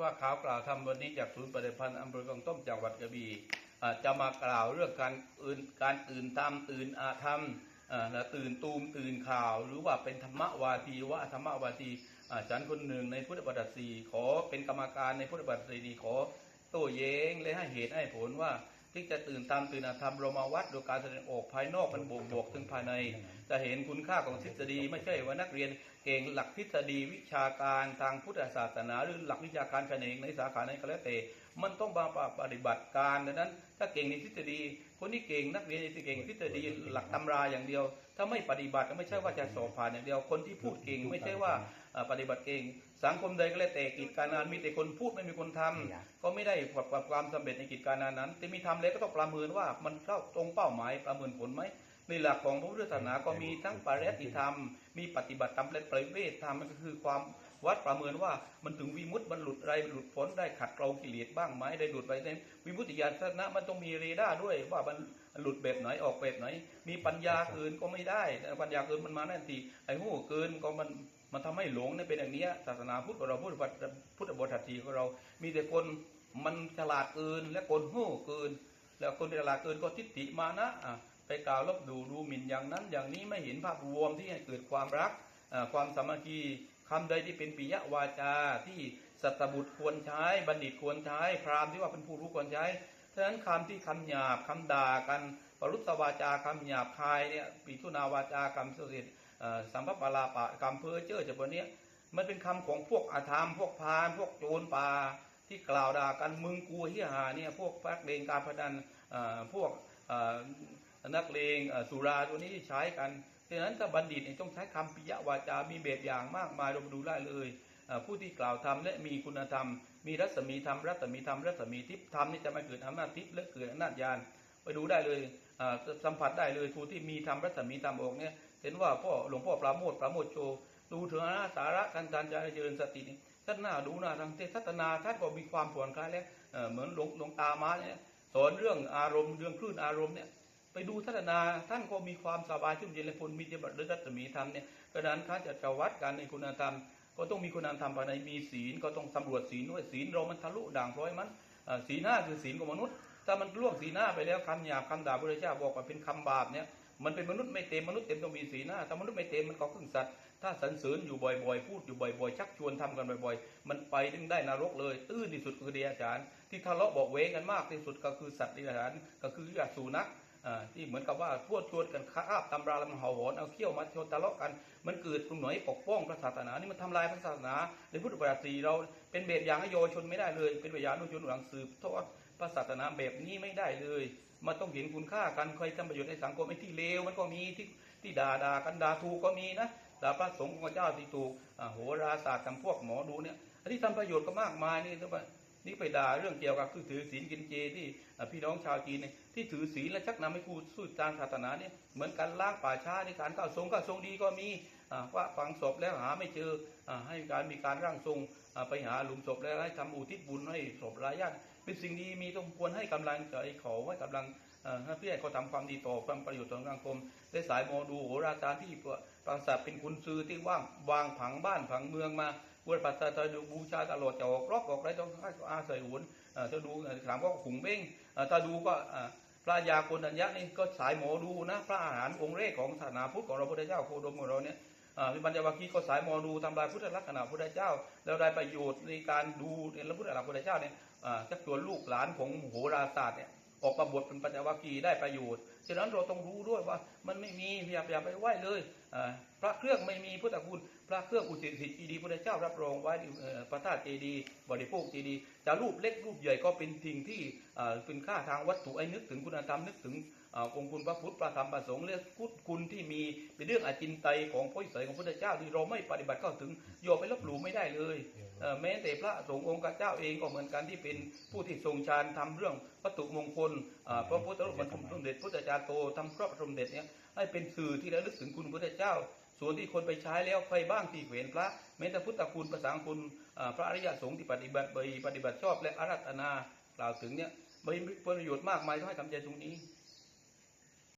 ว่าข่าวกล่าวทำวันนี้จากศูนย์ปฏิพันธ์อำเภอกองต้มจังหวัดกระบี่จะมากล่าวเรื่องการอื่นการตื่นตามตื่นอาธรรมและตื่นตูมตื่นข่าว หรือว่าเป็นธรรมวาทีว่าธรรมวาทีอาจารย์คนหนึ่งในพุทธบัติสี่ขอเป็นกรรมการในพุทธบัติสี่ขอโต้แย้งและให้เหตุให้ผลว่าที่จะตื่นตามตื่นอาธรรมเรามาวัดโดยการแสดงออกภายนอกมันบ่งบอกถึงภายในจะเห็นคุณค่าของทฤษฎีไม่ใช่ว่านักเรียนเก่งหลักทฤษฎีวิชาการทางพุทธศาสนาหรือหลักวิชาการแขนงในสาขาไหนก็แล้วแต่มันต้องมาปฏิบัติการดังนั้น ถ้าเก่งในทฤษฎี คนที่เก่งนักเรียนที่เก่งทฤษฎีหลักตำราอย่างเดียว ถ้าไม่ปฏิบัติก็ไม่ใช่ว่าจะสอบผ่านอย่างเดียว คนที่พูดเก่งไม่ใช่ว่าเอ่อปฏิบัติเก่ง สังคมใดก็แล้วแต่กิจการงานมีแต่คนพูดไม่มีคนทำก็ไม่ได้ประสบความสำเร็จในกิจการงานนั้น แต่มีทำแล้วก็ต้องประเมินว่ามันเข้าตรงเป้าหมายประเมินผลไหม ในหลักของพระพุทธศาสนาก็มีทั้งปริยัติธรรม มีปฏิบัติธรรมและปริเวทธรรมมันก็คือความวัดประเมินว่ามันถึงวิมุตติมันหลุดอะไรหลุดพ้นได้ขัดเกลากิเลสบ้างไหมได้หลุดไปในวิมุตติญาณทัศนะมันต้องมีเรดาร์ด้วย ว่ามันหลุดแบบไหนออกแบบไหน มีปัญญาเกินก็ไม่ได้ปัญญาเกินมันมาแน่นทีไอ้หูเกินก็มันมันทำให้หลงเนี่ยเป็นอย่างเนี้ยศาสนาพุทธของเราพุทธบัตพุทธบททีของเรา มีแต่คนมันฉลาดเกินและคนโง่เกิน แล้วคนที่ฉลาดเกินก็ทิฏฐิมานะอะ ไปกล่าวลบดูดูหมิ่นอย่างนั้น อย่างนี้ไม่เห็นภาพรวมที่เกิดความรักความสามัคคีคำใดที่เป็นปิยวาจาที่สัตบุตรควรใช้บัณฑิตควรใช้พราหมณ์ที่ว่าเป็นผู้รู้ควรใช้ฉะนั้นคำที่คำหยาบคำด่ากันปรุษวาจาคำหยาบคายเนี่ยปีทุนาวาจาคำเสียดเอ่อสัมภปลาปะคำเพ้อเจ้อจากวันนี้ยมันเป็นคำของพวกอาธรรมพวกพราหมพวกโจรป่าที่กล่าวด่ากันมึงกูเฮียหาเนี่ยพวกพักเลงการพนันพวก นักเลงสุราตัวนี้ที่ใช้กันดังนั้นถ้าบัณฑิตเนี่ยต้องใช้คำปิยวาจา มีแบบอย่างมากมายเราดูได้เลยผู้ที่กล่าวธรรมและมีคุณธรรม มีรัศมีธรรมรัศมีธรรมรัศมีทิพย์ธรรมนี่จะไม่เกิดอำนาจทิพย์และเกิดอำนาจญาณไปดูได้เลยสัมผัสได้เลยผู้ที่มีธรรมรัศมีธรรมออกเนี่ยเห็นว่าพ่อหลวงพ่อปราโมทปราโมทโชดูถึงอนาสาระการการเจริญสตินี่ท่านหน้าดูหน้าทางเทศนาท่านก็มีความผ่อนคลายแล้วเอ่เหมือนหลวงหลวงตามาเนี่ยสอนเรื่องอารมณ์เรื่องคลื่นอารมณ์เนี่ย ไปดูทัศนา ท่านก็มีความสบายชุ่มเย็นและพลมีเจบัตรรัตมีธรรมเนี่ยเพราะนั้นถ้าจะจะวัดกันในคุณธรรม ก็ต้องมีคุณธรรมภายในมีศีลก็ต้องสำรวจศีลด้วยศีลเรามันทะลุด่างพร้อยมันศีลหน้าคือศีลของมนุษย์ ถ้ามันล่วงศีลหน้าไปแล้วคำหยาบคำด่าพระเจ้าบอกว่าเป็นคำบาปเนี่ยมันเป็นมนุษย์ไม่เต็มมนุษย์เต็มต้องมีศีลหน้าถ้ามนุษย์ไม่เต็มมันก็ครึ่งสัตว์ถ้าสรรเสริญอยู่บ่อยๆ พูดอยู่บ่อยๆ ชักชวนทำกันบ่อยๆ มันไปถึงได้นรกเลยตื้นที่สุดคือเดียอาจารย์ที่ทะเลาะบอกเวงกันมากที่สุดก็คือสัตว์เดรัจฉานก็คือสูนักอ่า ที่เหมือนกับว่าพวดชวนกันคาบตำราล้วมันเห่าหอนเอาเขี้ยวมาชนทะเลาะกัน มันเกิดตรงไหน่อยปกป้องพระศาสนา นี่มันทำลายพระศาสนาในพุทธประวัติเราเป็นแบบอย่างให้เยาวชนไม่ได้เลย เป็นแบบอย่างให้เยชนหลังสืบทอดพระศาสนาแบบนี้ไม่ได้เลย มันต้องเห็นคุณค่ากันเคยทำประโยชน์ในสังคมไอ้ที่เลวมันก็มีที่ที่ด่าด่ากันด่าถูกก็มีนะด่าพระสงฆ์ของเจ้าที่ถูกโหราศาสตร์ทำพวกหมอดูเนี่ยอันที่ทำประโยชน์ก็มากมายนี่ทุกคนนี่ไปด่าเรื่องเกี่ยวกับคือถือศีลกินเจที่พี่น้องชาวจีนเนี่ย ที่ถือศีลและชักนำให้ผู้สู้ทางศาสนาเนี่ยเหมือนการล้างป่าช้าในการเข้าทรงเข้าทรงดีก็มีว่าฝังศพแล้วหาไม่เจออให้การมีการร่างทรงไปหาหลุมศพแล้วให้ทำอุทิศบุญให้ศพรายญาติเป็นสิ่งดีมีต้องควรให้กำลังใจเขาให้กำลังเอ่อให้พี่ให้เขาทำความดีต่อความประโยชน์ต่อสังคมได้สายโมดูโหราจารย์ที่ปราศาสเป็นคุณซื้อที่ว่างวางผังบ้านผังเมืองมา บวชปัสสาวะดูบูชาตลอดจะออกรอบออกอะไรต้องให้อาศัยหุนเอ่อถ้าดูถามก็ขุงเบ้งถ้าดูก็พระยาโกนัญญะนี่ก็สายหมอดูนะพระอาหารองค์แรกของศาสนาพุทธของเราพุทธเจ้าโคดมของเราเนี่ยมีปัญญาวาคีก็สายหมอดูทำลายพุทธลักษณะพุทธเจ้า แล้วได้ประโยชน์ในการดูในพระพุทธลักษณะพุทธเจ้าเนี่ยจักตัวลูกหลานของโหราศาสตร์เนี่ย ออกมาบวชเป็นปัญจวัคคีย์ได้ประโยชน์ฉะนั้นเราต้องรู้ด้วยว่ามันไม่มีอย่าอย่าไปไหว้เลยพระเครื่องไม่มีพุทธคุณพระเครื่องอุติสิจีดีพระเจ้ารับรองไว้พระธาตุเจดีบริโภคเจดีจะรูปเล็กรูปใหญ่ก็เป็นสิ่งที่เป็นค่าทางวัตถุไอ้นึกถึงคุณธรรมนึกถึง อ่าองค์คุณพระพุทธพระธรรมพระสงฆ์เรื่องกุศคุณที่มีเป็นเรื่องอาจินไตยของพระอิศยของพุทธเจ้าที่เราไม่ปฏิบัติเข้าถึงโยมไปลบหลู่ไม่ได้เลยเอ่อแม้แต่พระสงฆ์องค์เจ้าเองก็เหมือนกันที่เป็นผู้ที่ทรงฌานทำเรื่องวัตถุมงคลอ่าพระพุทธรูปบรรทุมสมเด็จพุทธจารย์โตทำครอบสมเด็จเนี่ยให้เป็นสื่อที่ระลึกถึงคุณพุทธเจ้า ส่วนที่คนไปใช้แล้วใครบ้างที่เขวนพระแม้แต่พุทธคุณภาษาคุณอ่าพระอริยสงฆ์ที่ปฏิบัติปฏิบัติชอบและอารัตนากล่าวถึงเนี่ยมีประโยชน์มากมายต้องให้ทำใจตรงนี้